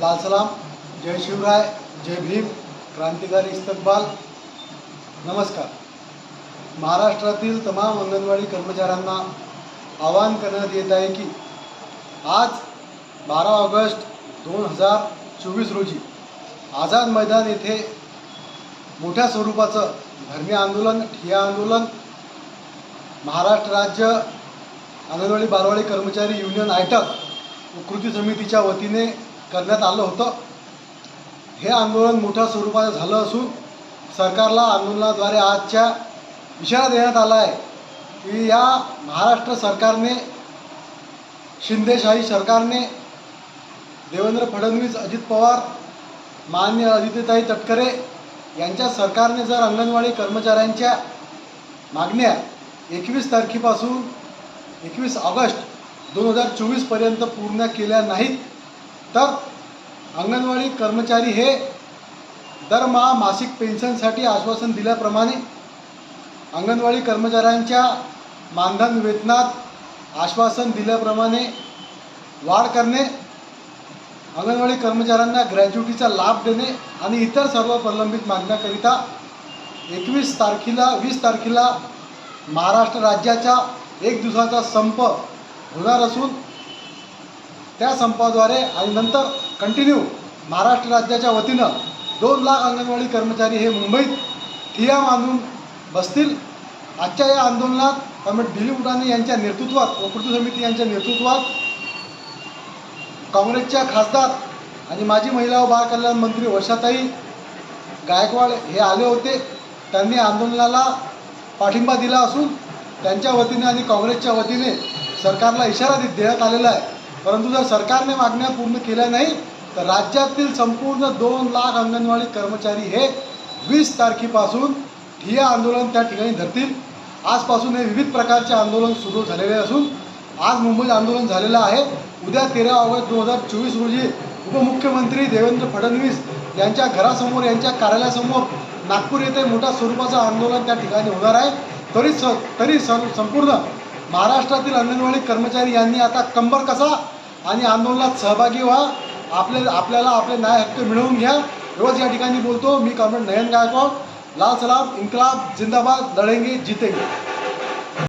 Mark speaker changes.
Speaker 1: लाल सलाम जय शिवराय जय भीम क्रांतिकारी इस्तकबाल. नमस्कार. महाराष्ट्रातील तमाम अंगणवाडी कर्मचाऱ्यांना आवाहन करण्यात येत आहे की आज बारा ऑगस्ट दोन हजार चोवीस रोजी आझाद मैदान येथे मोठ्या स्वरूपाचं धर्मीय आंदोलन ठिया आंदोलन महाराष्ट्र राज्य अंगणवाडी बालवाडी कर्मचारी युनियन आयटक कृती समितीच्या वतीने करण्यात आलं होतं. हे आंदोलन मोठ्या स्वरूपात झालं असून सरकारला आंदोलनाद्वारे आजच्या इशारा देण्यात आला आहे की या महाराष्ट्र सरकारने शिंदेशाही सरकारने देवेंद्र फडणवीस अजित पवार मान्य अदित्यताई तटकरे यांच्या सरकारने जर अंगणवाडी कर्मचाऱ्यांच्या मागण्या एकवीस तारखेपासून एकवीस ऑगस्ट दोन हजार चोवीसपर्यंत पूर्ण केल्या नाहीत तर अंगणवाडी कर्मचारी हे दरमहा मासिक पेन्शनसाठी आश्वासन दिल्याप्रमाणे अंगणवाडी कर्मचाऱ्यांच्या मानधन वेतनात आश्वासन दिल्याप्रमाणे वाढ करणे अंगणवाडी कर्मचाऱ्यांना ग्रॅज्युटीचा लाभ देणे आणि इतर सर्व प्रलंबित मागण्याकरिता एकवीस तारखेला वीस तारखेला महाराष्ट्र राज्याचा एक दिवसाचा संप होणार असून त्या संपाद्वारे आणि नंतर कंटिन्यू महाराष्ट्र राज्याच्या वतीनं दोन लाख अंगणवाडी कर्मचारी हे मुंबईत ठिया मांडून बसतील. आजच्या या आंदोलनात कॉम्रेड दिलीप उडाने यांच्या नेतृत्वात व कृती समिती यांच्या नेतृत्वात काँग्रेसच्या खासदार आणि माजी महिला व बाळ कल्याण मंत्री वर्षाताई गायकवाड हे आले होते. त्यांनी आंदोलनाला पाठिंबा दिला असून त्यांच्या वतीने आणि काँग्रेसच्या वतीने सरकारला इशारा दे देण्यात आलेला आहे. परंतु जर सरकारने मागण्या पूर्ण केल्या नाही तर राज्यातील संपूर्ण दोन लाख अंगणवाडी कर्मचारी हे वीस तारखेपासून ठिया आंदोलन त्या ठिकाणी धरतील. आजपासून हे विविध प्रकारचे आंदोलन सुरू झालेले असून आज मुंबईत आंदोलन झालेलं आहे. उद्या तेरा ऑगस्ट दोन हजार चोवीस रोजी उपमुख्यमंत्री देवेंद्र फडणवीस यांच्या घरासमोर यांच्या कार्यालयासमोर नागपूर येथे मोठ्या स्वरूपाचं आंदोलन त्या ठिकाणी होणार आहे. तरी स तरी स संपूर्ण महाराष्ट्रातील अंगणवाडी कर्मचारी यांनी आता कंबर कसा आणि आंदोलनात सहभागी व्हा. आपले आपल्याला आपले न्याय हक्क मिळवून घ्या. रोज या ठिकाणी बोलतो मी कॉम्रेड नयन गायकवाड. लाल सलाम इन्कलाब जिंदाबाद लढेंगे जितेंगे.